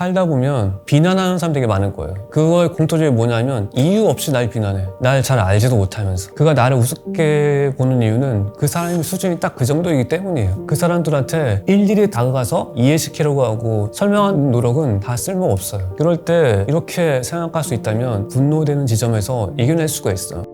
살다 보면 비난하는 사람 되게 많을 거예요. 그거의 공통점이 뭐냐면 이유 없이 날 비난해. 날 잘 알지도 못하면서. 그가 나를 우습게 보는 이유는 그 사람의 수준이 딱 그 정도이기 때문이에요. 그 사람들한테 일일이 다가가서 이해시키려고 하고 설명하는 노력은 다 쓸모없어요. 그럴 때 이렇게 생각할 수 있다면 분노되는 지점에서 이겨낼 수가 있어요.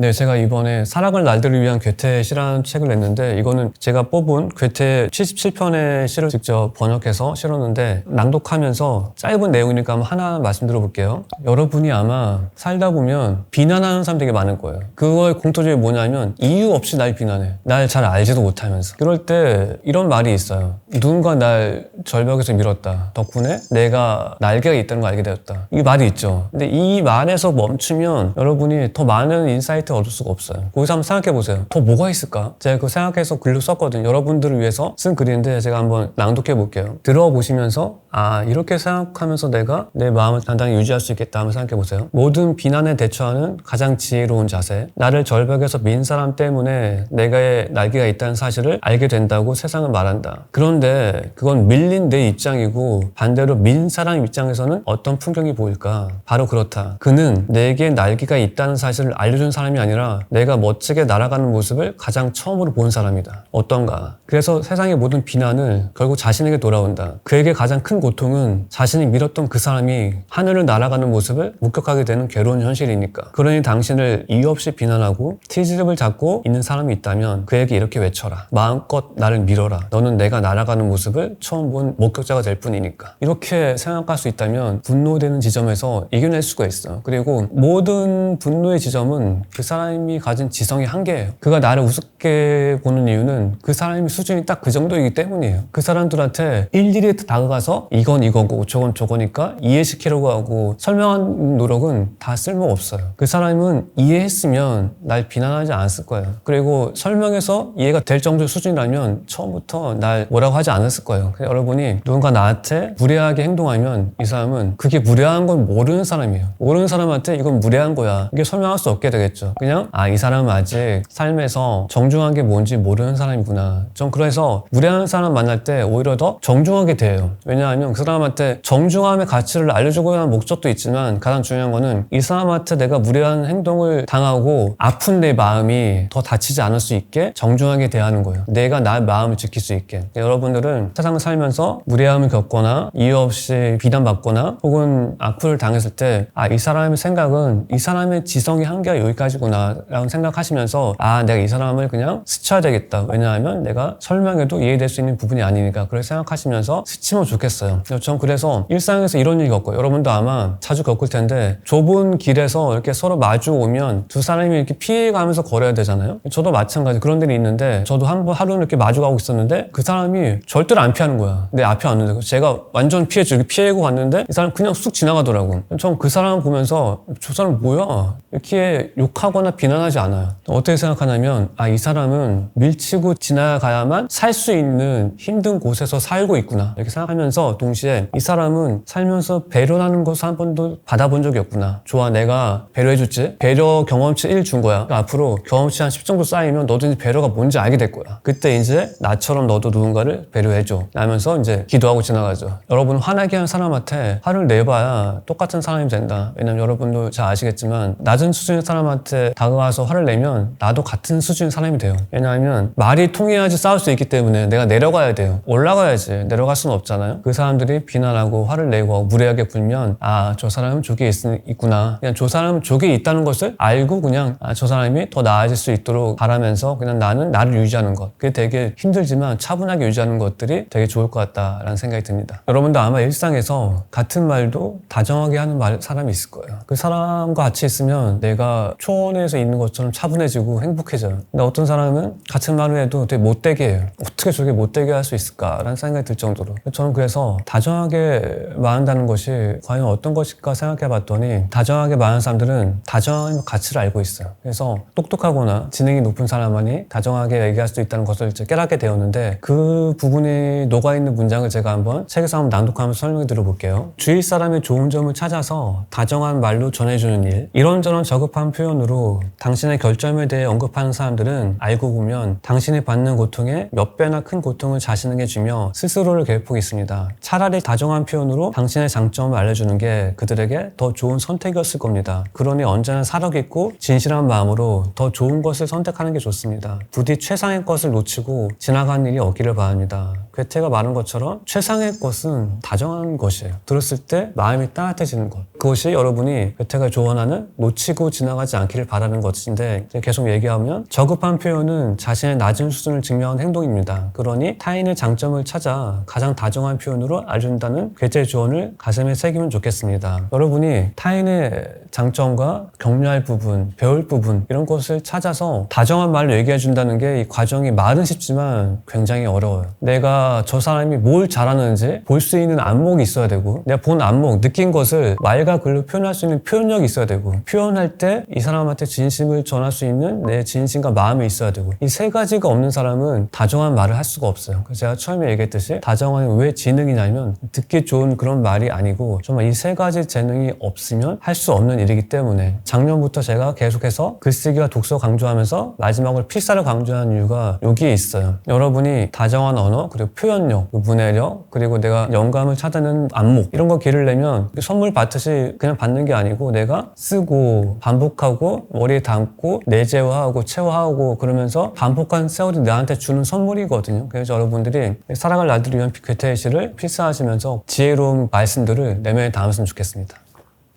네, 제가 이번에 사랑을 날들을 위한 괴테 시라는 책을 냈는데 이거는 제가 뽑은 괴테 77편의 시를 직접 번역해서 실었는데 낭독하면서 짧은 내용이니까 하나 말씀드려 볼게요. 여러분이 아마 살다 보면 비난하는 사람 되게 많을 거예요. 그거의 공통점이 뭐냐면 이유 없이 날 비난해. 날 잘 알지도 못하면서. 그럴 때 이런 말이 있어요. 누군가 날 절벽에서 밀었다. 덕분에 내가 날개가 있다는 걸 알게 되었다. 이 말이 있죠. 근데 이 말에서 멈추면 여러분이 더 많은 인사이트 얻을 수가 없어요. 거기서 한번 생각해 보세요. 더 뭐가 있을까? 제가 그 생각해서 글로 썼거든요. 여러분들을 위해서 쓴 글인데 제가 한번 낭독해 볼게요. 들어보시면서 아 이렇게 생각하면서 내가 내 마음을 단단히 유지할 수 있겠다 한번 생각해 보세요. 모든 비난에 대처하는 가장 지혜로운 자세. 나를 절벽에서 민 사람 때문에 내가의 날개가 있다는 사실을 알게 된다고 세상은 말한다. 그런데 그건 밀린 내 입장이고 반대로 민 사람 입장에서는 어떤 풍경이 보일까? 바로 그렇다. 그는 내게 날개가 있다는 사실을 알려준 사람이 아니라 내가 멋지게 날아가는 모습을 가장 처음으로 본 사람이다. 어떤가? 그래서 세상의 모든 비난을 결국 자신에게 돌아온다. 그에게 가장 큰 고통은 자신이 밀었던 그 사람이 하늘을 날아가는 모습을 목격하게 되는 괴로운 현실이니까. 그러니 당신을 이유 없이 비난하고 티즈립을 잡고 있는 사람이 있다면 그에게 이렇게 외쳐라. 마음껏 나를 밀어라. 너는 내가 날아가는 모습을 처음 본 목격자가 될 뿐이니까. 이렇게 생각할 수 있다면 분노되는 지점에서 이겨낼 수가 있어. 그리고 모든 분노의 지점은 그 사람이 가진 지성의 한계예요. 그가 나를 우습게 보는 이유는 그 사람의 수준이 딱 그 정도이기 때문이에요. 그 사람들한테 일일이 다가가서 이건 이거고 저건 저거니까 이해시키려고 하고 설명하는 노력은 다 쓸모없어요. 그 사람은 이해했으면 날 비난하지 않았을 거예요. 그리고 설명해서 이해가 될 정도의 수준이라면 처음부터 날 뭐라고 하지 않았을 거예요. 여러분이 누군가 나한테 무례하게 행동하면 이 사람은 그게 무례한 건 모르는 사람이에요. 모르는 사람한테 이건 무례한 거야. 이게 설명할 수 없게 되겠죠. 그냥 아 이 사람은 아직 삶에서 정중한 게 뭔지 모르는 사람이구나. 전 그래서 무례한 사람 만날 때 오히려 더 정중하게 돼요. 왜냐하면 그 사람한테 정중함의 가치를 알려주고 하는 목적도 있지만 가장 중요한 거는 이 사람한테 내가 무례한 행동을 당하고 아픈 내 마음이 더 다치지 않을 수 있게 정중하게 대하는 거예요. 내가 나의 마음을 지킬 수 있게. 여러분들은 세상을 살면서 무례함을 겪거나 이유 없이 비난받거나 혹은 악플을 당했을 때 아, 이 사람의 생각은 이 사람의 지성의 한계가 여기까지 구나 라고 생각하시면서 아, 내가 이 사람을 그냥 스쳐야 되겠다. 왜냐하면 내가 설명해도 이해될 수 있는 부분이 아니니까 그렇게 생각하시면서 스치면 좋겠어요. 전 그래서 일상에서 이런 일이 겪고 여러분도 아마 자주 겪을 텐데 좁은 길에서 이렇게 서로 마주 오면 두 사람이 이렇게 피해가면서 걸어야 되잖아요. 저도 마찬가지 그런 일이 있는데 저도 한 번 하루는 이렇게 마주 가고 있었는데 그 사람이 절대로 안 피하는 거야. 내 앞에 왔는데 제가 완전 이렇게 피해고 갔는데 이 사람 그냥 쑥 지나가더라고. 전 그 사람 보면서 저 사람 뭐야? 이렇게 욕하 거나 비난하지 않아요. 어떻게 생각하냐면 아 이 사람은 밀치고 지나가야만 살 수 있는 힘든 곳에서 살고 있구나 이렇게 생각하면서 동시에 이 사람은 살면서 배려하는 것을 한 번도 받아본 적이 없구나. 좋아 내가 배려해줬지. 배려 경험치 1 준 거야. 그러니까 앞으로 경험치 한 10 정도 쌓이면 너도 이제 배려가 뭔지 알게 될 거야. 그때 이제 나처럼 너도 누군가를 배려해줘. 라면서 이제 기도하고 지나가죠. 여러분 화나게 한 사람한테 화를 내봐야 똑같은 사람이 된다. 왜냐면 여러분도 잘 아시겠지만 낮은 수준의 사람한테 다가가서 화를 내면 나도 같은 수준의 사람이 돼요. 왜냐하면 말이 통해야지 싸울 수 있기 때문에 내가 내려가야 돼요. 올라가야지. 내려갈 수는 없잖아요. 그 사람들이 비난하고 화를 내고 무례하게 굴면 아 저 사람은 저기 있, 있구나. 그냥 저 사람은 저기 있다는 것을 알고 그냥 아, 저 사람이 더 나아질 수 있도록 바라면서 그냥 나는 나를 유지하는 것. 그게 되게 힘들지만 차분하게 유지하는 것들이 되게 좋을 것 같다라는 생각이 듭니다. 여러분도 아마 일상에서 같은 말도 다정하게 하는 말, 사람이 있을 거예요. 그 사람과 같이 있으면 내가 초 원에서 있는 것처럼 차분해지고 행복해져요. 근데 어떤 사람은 같은 말을 해도 되게 못되게 해요. 어떻게 저게 못되게 할 수 있을까라는 생각이 들 정도로. 저는 그래서 다정하게 말한다는 것이 과연 어떤 것일까 생각해 봤더니 다정하게 말하는 사람들은 다정한 가치를 알고 있어요. 그래서 똑똑하거나 지능이 높은 사람만이 다정하게 얘기할 수 있다는 것을 이제 깨닫게 되었는데 그 부분이 녹아있는 문장을 제가 한번 책에서 한번 낭독하면서 설명해 드려볼게요. 주위 사람의 좋은 점을 찾아서 다정한 말로 전해주는 일, 이런저런 저급한 표현으로 마음으로 당신의 결점에 대해 언급하는 사람들은 알고 보면 당신이 받는 고통의 몇 배나 큰 고통을 자신에게 주며 스스로를 괴롭히고 있습니다. 차라리 다정한 표현으로 당신의 장점을 알려주는 게 그들에게 더 좋은 선택이었을 겁니다. 그러니 언제나 살아있고 진실한 마음으로 더 좋은 것을 선택하는 게 좋습니다. 부디 최상의 것을 놓치고 지나가는 일이 없기를 바랍니다. 괴테가 말한 것처럼 최상의 것은 다정한 것이에요. 들었을 때 마음이 따뜻해지는 것. 그것이 여러분이 괴테가 조언하는 놓치고 지나가지 않기를 바라는 것인데 계속 얘기하면 저급한 표현은 자신의 낮은 수준을 증명하는 행동입니다. 그러니 타인의 장점을 찾아 가장 다정한 표현으로 알려준다는 괴테 조언을 가슴에 새기면 좋겠습니다. 여러분이 타인의 장점과 격려할 부분, 배울 부분 이런 것을 찾아서 다정한 말로 얘기해 준다는 게 이 과정이 말은 쉽지만 굉장히 어려워요. 내가 저 사람이 뭘 잘하는지 볼 수 있는 안목이 있어야 되고 내가 본 안목, 느낀 것을 말과 글로 표현할 수 있는 표현력이 있어야 되고 표현할 때 이 사람한테 진심을 전할 수 있는 내 진심과 마음이 있어야 되고 이 세 가지가 없는 사람은 다정한 말을 할 수가 없어요. 그래서 제가 처음에 얘기했듯이 다정한 왜 지능이냐면 듣기 좋은 그런 말이 아니고 정말 이 세 가지 재능이 없으면 할 수 없는 일이기 때문에 작년부터 제가 계속해서 글쓰기와 독서 강조하면서 마지막으로 필사를 강조하는 이유가 여기에 있어요. 여러분이 다정한 언어 그리고 표현력, 그 문해력 그리고 내가 영감을 찾아내는 안목 이런 거 기를 내면 선물 받듯이 그냥 받는 게 아니고 내가 쓰고 반복하고 머리에 담고 내재화하고 체화하고 그러면서 반복한 세월이 나한테 주는 선물이거든요. 그래서 여러분들이 살아갈 날들을 위한 괴테의 시를 필사하시면서 지혜로운 말씀들을 내면에 담았으면 좋겠습니다.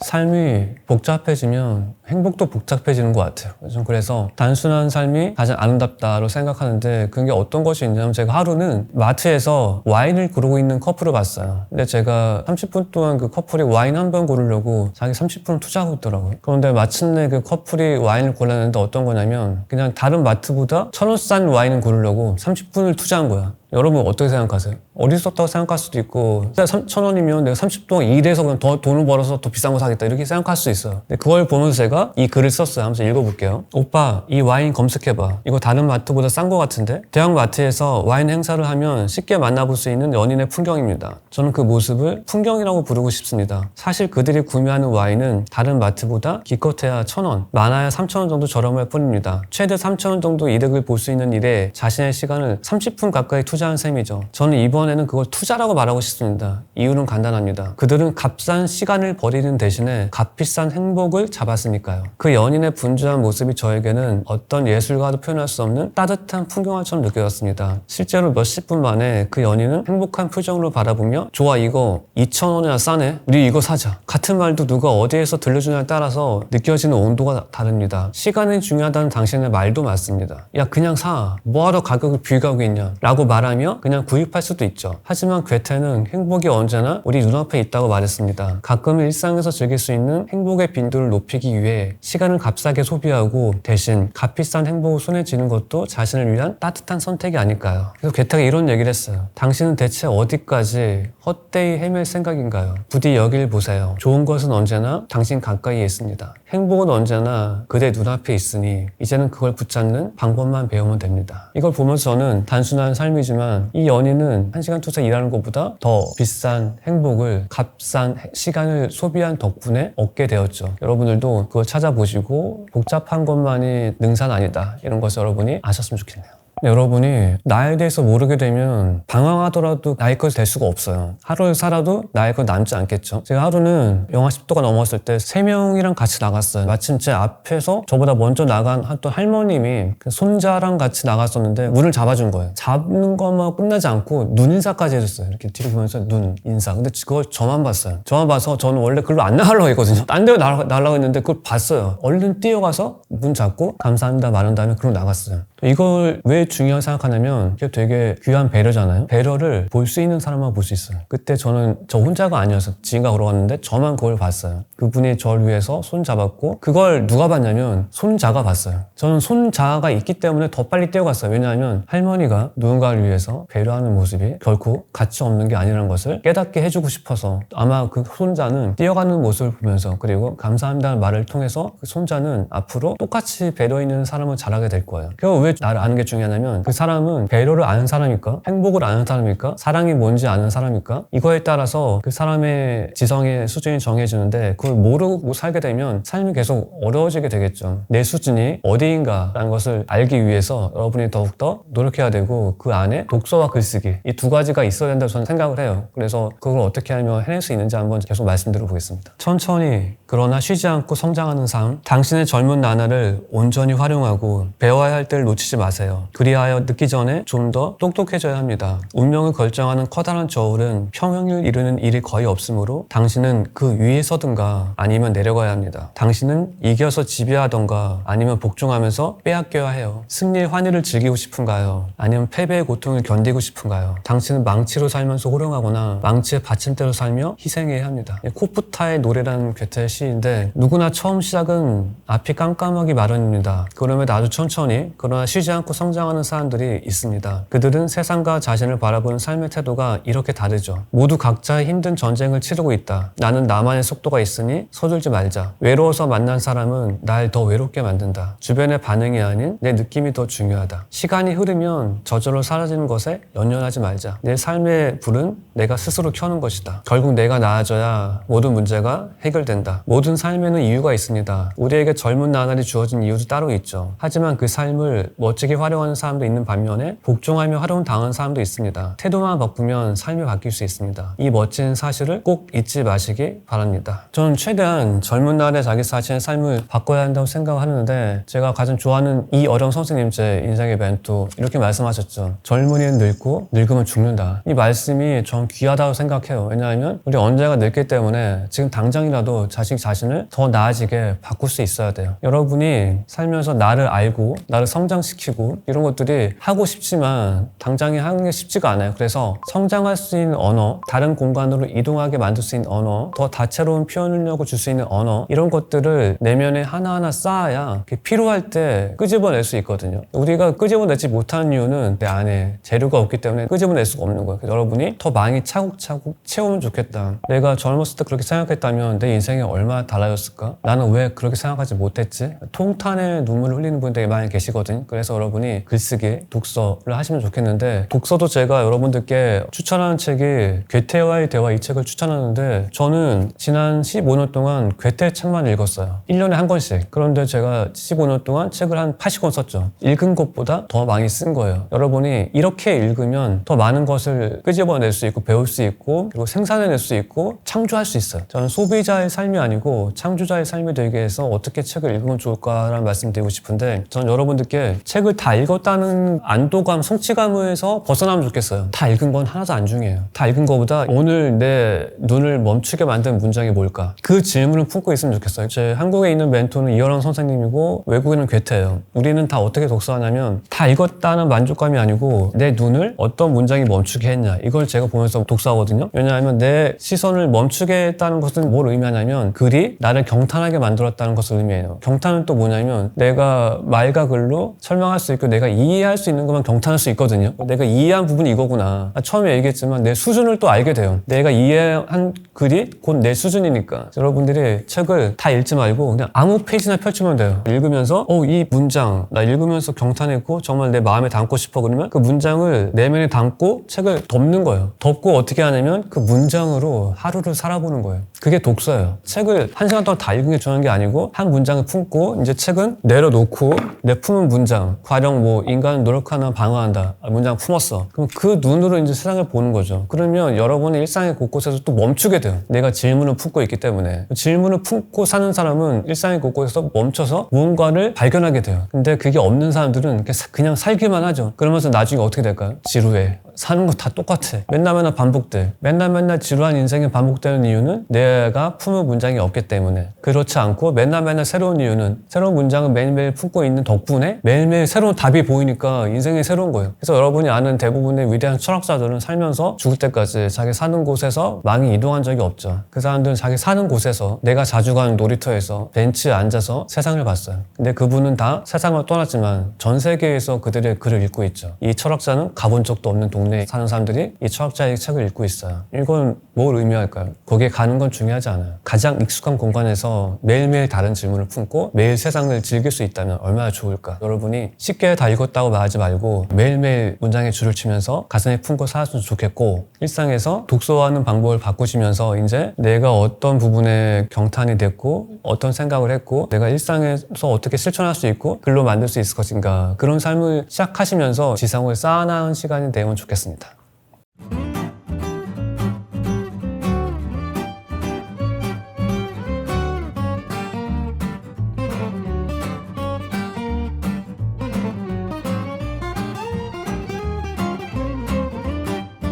삶이 복잡해지면 행복도 복잡해지는 것 같아요. 좀 그래서 단순한 삶이 가장 아름답다로 생각하는데 그게 어떤 것이 있냐면 제가 하루는 마트에서 와인을 고르고 있는 커플을 봤어요. 근데 제가 30분 동안 그 커플이 와인 한번 고르려고 자기 30분을 투자하고 있더라고요. 그런데 마침내 그 커플이 와인을 골랐는데 어떤 거냐면 그냥 다른 마트보다 천 원 싼 와인을 고르려고 30분을 투자한 거야. 여러분 어떻게 생각하세요? 어리석다고 생각할 수도 있고 천 원이면 내가 30동안 일해서 그냥 더 돈을 벌어서 더 비싼 거 사겠다 이렇게 생각할 수 있어요. 근데 그걸 보면서 제가 이 글을 썼어요. 한번 읽어볼게요. 오빠 이 와인 검색해봐. 이거 다른 마트보다 싼 거 같은데? 대형 마트에서 와인 행사를 하면 쉽게 만나볼 수 있는 연인의 풍경입니다. 저는 그 모습을 풍경이라고 부르고 싶습니다. 사실 그들이 구매하는 와인은 다른 마트보다 기껏해야 천원 많아야 3천원 정도 저렴할 뿐입니다. 최대 3천원 정도 이득을 볼 수 있는 일에 자신의 시간을 30분 가까이 투자 투자한 셈이죠. 저는 이번에는 그걸 투자라고 말하고 싶습니다. 이유는 간단합니다. 그들은 값싼 시간을 버리는 대신에 값비싼 행복을 잡았으니까요. 그 연인의 분주한 모습이 저에게는 어떤 예술가도 표현할 수 없는 따뜻한 풍경화처럼 느껴졌습니다. 실제로 몇십 분 만에 그 연인은 행복한 표정으로 바라보며 좋아 이거 2,000원이나 싸네. 우리 이거 사자. 같은 말도 누가 어디에서 들려주냐에 따라서 느껴지는 온도가 다릅니다. 시간이 중요하다는 당신의 말도 맞습니다. 야 그냥 사. 뭐하러 가격을 비교하고 있냐. 라고 말하는 하며 그냥 구입할 수도 있죠. 하지만 괴테는 행복이 언제나 우리 눈앞에 있다고 말했습니다. 가끔 일상에서 즐길 수 있는 행복의 빈도를 높이기 위해 시간을 값싸게 소비하고 대신 값비싼 행복을 손에 쥐는 것도 자신을 위한 따뜻한 선택이 아닐까요? 그래서 괴테가 이런 얘기를 했어요. 당신은 대체 어디까지 헛되이 헤맬 생각인가요? 부디 여길 보세요. 좋은 것은 언제나 당신 가까이에 있습니다. 행복은 언제나 그대 눈앞에 있으니 이제는 그걸 붙잡는 방법만 배우면 됩니다. 이걸 보면서 저는 단순한 삶이지만 이 연인은 한 시간 투자 일하는 것보다 더 비싼 행복을 값싼 시간을 소비한 덕분에 얻게 되었죠. 여러분들도 그걸 찾아보시고 복잡한 것만이 능산 아니다. 이런 것을 여러분이 아셨으면 좋겠네요. 여러분이 나에 대해서 모르게 되면 방황하더라도 나의 것이 될 수가 없어요. 하루를 살아도 나의 것 남지 않겠죠. 제가 하루는 영하 10도가 넘었을 때세 명이랑 같이 나갔어요. 마침 제 앞에서 저보다 먼저 나간 또 할머님이 그 손자랑 같이 나갔었는데 문을 잡아준 거예요. 잡는 것만 끝나지 않고 눈 인사까지 해줬어요. 이렇게 뒤로 보면서 눈 인사. 근데 그걸 저만 봤어요. 저만 봐서 저는 원래 글로 안 나가려고 했거든요. 딴 데로 나가려고 했는데 그걸 봤어요. 얼른 뛰어가서 문 잡고 감사합니다 말한 다음에 그로 나갔어요. 이걸 왜 중요하게 생각하냐면 이게 되게 귀한 배려잖아요. 배려를 볼 수 있는 사람만 볼 수 있어요. 그때 저는 저 혼자가 아니어서 지인과 걸어갔는데 저만 그걸 봤어요. 그분이 저를 위해서 손 잡았고 그걸 누가 봤냐면 손자가 봤어요. 저는 손자가 있기 때문에 더 빨리 뛰어갔어요. 왜냐하면 할머니가 누군가를 위해서 배려하는 모습이 결코 가치 없는 게 아니라는 것을 깨닫게 해주고 싶어서 아마 그 손자는 뛰어가는 모습을 보면서 그리고 감사합니다는 말을 통해서 그 손자는 앞으로 똑같이 배려 있는 사람을 자라게 될 거예요. 그왜 왜 나를 아는 게 중요하냐면 그 사람은 배려를 아는 사람일까? 행복을 아는 사람일까? 사랑이 뭔지 아는 사람일까? 이거에 따라서 그 사람의 지성의 수준이 정해지는데 그걸 그걸 모르고 살게 되면 삶이 계속 어려워지게 되겠죠. 내 수준이 어디인가라는 것을 알기 위해서 여러분이 더욱더 노력해야 되고 그 안에 독서와 글쓰기 이 두 가지가 있어야 된다고 저는 생각을 해요. 그래서 그걸 어떻게 하면 해낼 수 있는지 한번 계속 말씀드려 보겠습니다. 천천히 그러나 쉬지 않고 성장하는 삶, 당신의 젊은 나날을 온전히 활용하고 배워야 할 때를 놓치지 마세요. 그리하여 늦기 전에 좀 더 똑똑해져야 합니다. 운명을 결정하는 커다란 저울은 평형을 이루는 일이 거의 없으므로 당신은 그 위에 서든가 아니면 내려가야 합니다. 당신은 이겨서 지배하던가 아니면 복종하면서 빼앗겨야 해요. 승리의 환희를 즐기고 싶은가요? 아니면 패배의 고통을 견디고 싶은가요? 당신은 망치로 살면서 호령하거나 망치의 받침대로 살며 희생해야 합니다. 코프타의 노래라는 괴테의 시인데 누구나 처음 시작은 앞이 깜깜하기 마련입니다. 그럼에도 아주 천천히 그러나 쉬지 않고 성장하는 사람들이 있습니다. 그들은 세상과 자신을 바라보는 삶의 태도가 이렇게 다르죠. 모두 각자의 힘든 전쟁을 치르고 있다. 나는 나만의 속도가 있으니 서둘지 말자. 외로워서 만난 사람은 날 더 외롭게 만든다. 주변의 반응이 아닌 내 느낌이 더 중요하다. 시간이 흐르면 저절로 사라지는 것에 연연하지 말자. 내 삶의 불은 내가 스스로 켜는 것이다. 결국 내가 나아져야 모든 문제가 해결된다. 모든 삶에는 이유가 있습니다. 우리에게 젊은 나날이 주어진 이유도 따로 있죠. 하지만 그 삶을 멋지게 활용하는 사람도 있는 반면에 복종하며 활용 당하는 사람도 있습니다. 태도만 바꾸면 삶이 바뀔 수 있습니다. 이 멋진 사실을 꼭 잊지 마시기 바랍니다. 저는 최대한 젊은 날에 자기 자신의 삶을 바꿔야 한다고 생각하는데 제가 가장 좋아하는 이 어려운 선생님 제 인생의 멘토 이렇게 말씀하셨죠. 젊은이는 늙고 늙으면 죽는다. 이 말씀이 전 귀하다고 생각해요. 왜냐하면 우리 언제가 늙기 때문에 지금 당장이라도 자식 자신을 더 나아지게 바꿀 수 있어야 돼요. 여러분이 살면서 나를 알고 나를 성장시키고 이런 것들이 하고 싶지만 당장에 하는 게 쉽지가 않아요. 그래서 성장할 수 있는 언어, 다른 공간으로 이동하게 만들 수 있는 언어, 더 다채로운 표현 력을 줄 수 있는 언어 이런 것들을 내면에 하나하나 쌓아야 필요할 때 끄집어낼 수 있거든요. 우리가 끄집어내지 못하는 이유는 내 안에 재료가 없기 때문에 끄집어낼 수가 없는 거예요. 여러분이 더 많이 차곡차곡 채우면 좋겠다. 내가 젊었을 때 그렇게 생각했다면 내 인생이 얼마나 달라졌을까? 나는 왜 그렇게 생각하지 못했지? 통탄의 눈물을 흘리는 분들이 많이 계시거든요. 그래서 여러분이 글쓰기, 독서를 하시면 좋겠는데 독서도 제가 여러분들께 추천하는 책이 괴테와의 대화 이 책을 추천하는데 저는 지난 15년 동안 괴테 책만 읽었어요. 1년에 한 권씩. 그런데 제가 15년 동안 책을 한 80권 썼죠. 읽은 것보다 더 많이 쓴 거예요. 여러분이 이렇게 읽으면 더 많은 것을 끄집어낼 수 있고 배울 수 있고 그리고 생산해낼 수 있고 창조할 수 있어요. 저는 소비자의 삶이 아니고 창조자의 삶이 되기 위해서 어떻게 책을 읽으면 좋을까라는 말씀 드리고 싶은데 전 여러분들께 책을 다 읽었다는 안도감, 성취감에서 벗어나면 좋겠어요. 다 읽은 건 하나도 안 중요해요. 다 읽은 것보다 오늘 내 눈을 멈추게 만든 문장이 뭘까? 그 질문을 품고 있으면 좋겠어요. 제 한국에 있는 멘토는 이현랑 선생님이고 외국인은 괴테예요. 우리는 다 어떻게 독서하냐면 다 읽었다는 만족감이 아니고 내 눈을 어떤 문장이 멈추게 했냐 이걸 제가 보면서 독서하거든요. 왜냐하면 내 시선을 멈추게 했다는 것은 뭘 의미하냐면 글이 나를 경탄하게 만들었다는 것을 의미해요. 경탄은 또 뭐냐면 내가 말과 글로 설명할 수 있고 내가 이해할 수 있는 것만 경탄할 수 있거든요. 내가 이해한 부분이 이거구나. 아, 처음에 얘기했지만 내 수준을 또 알게 돼요. 내가 이해한 글이 곧 내 수준이니까 여러분들이 책을 다 읽지 말고 그냥 아무 페이지나 펼치면 돼요. 읽으면서 어 이 문장 나 읽으면서 경탄했고 정말 내 마음에 담고 싶어 그러면 그 문장을 내면에 담고 책을 덮는 거예요. 덮고 어떻게 하냐면 그 문장으로 하루를 살아보는 거예요. 그게 독서예요. 책을 한 시간 동안 다 읽은 게 중요한 게 아니고 한 문장을 품고 이제 책은 내려놓고 내 품은 문장 가령 뭐 인간은 노력하나 방어한다 아, 문장 품었어. 그럼 그 눈으로 이제 세상을 보는 거죠. 그러면 여러분의 일상의 곳곳에서 또 멈추게 돼요. 내가 질문을 품고 있기 때문에 질문을 품고 사는 사람은 일상의 곳곳에서 멈춰서 무언가를 발견하게 돼요. 근데 그게 없는 사람들은 그냥 살기만 하죠. 그러면서 나중에 어떻게 될까요? 지루해. 사는 거 다 똑같아. 맨날 맨날 반복돼. 맨날 맨날 지루한 인생이 반복되는 이유는 내가 품은 문장이 없기 때문에. 그렇지 않고 맨날 맨날 새로운 이유는 새로운 문장을 매일매일 품고 있는 덕분에 매일매일 새로운 답이 보이니까 인생이 새로운 거예요. 그래서 여러분이 아는 대부분의 위대한 철학자들은 살면서 죽을 때까지 자기 사는 곳에서 많이 이동한 적이 없죠. 그 사람들은 자기 사는 곳에서 내가 자주 가는 놀이터에서 벤치에 앉아서 세상을 봤어요. 근데 그분은 다 세상을 떠났지만 전 세계에서 그들의 글을 읽고 있죠. 이 철학자는 가본 적도 없는 동 네에 사는 사람들이 이 철학자의 책을 읽고 있어요. 이건 뭘 의미할까요? 거기에 가는 건 중요하지 않아요. 가장 익숙한 공간에서 매일매일 다른 질문을 품고 매일 세상을 즐길 수 있다면 얼마나 좋을까? 여러분이 쉽게 다 읽었다고 말하지 말고 매일매일 문장에 줄을 치면서 가슴에 품고 살았으면 좋겠고 일상에서 독서하는 방법을 바꾸시면서 이제 내가 어떤 부분에 경탄이 됐고 어떤 생각을 했고 내가 일상에서 어떻게 실천할 수 있고 글로 만들 수 있을 것인가 그런 삶을 시작하시면서 지성을 쌓아나가는 시간이 되면 좋겠습니다.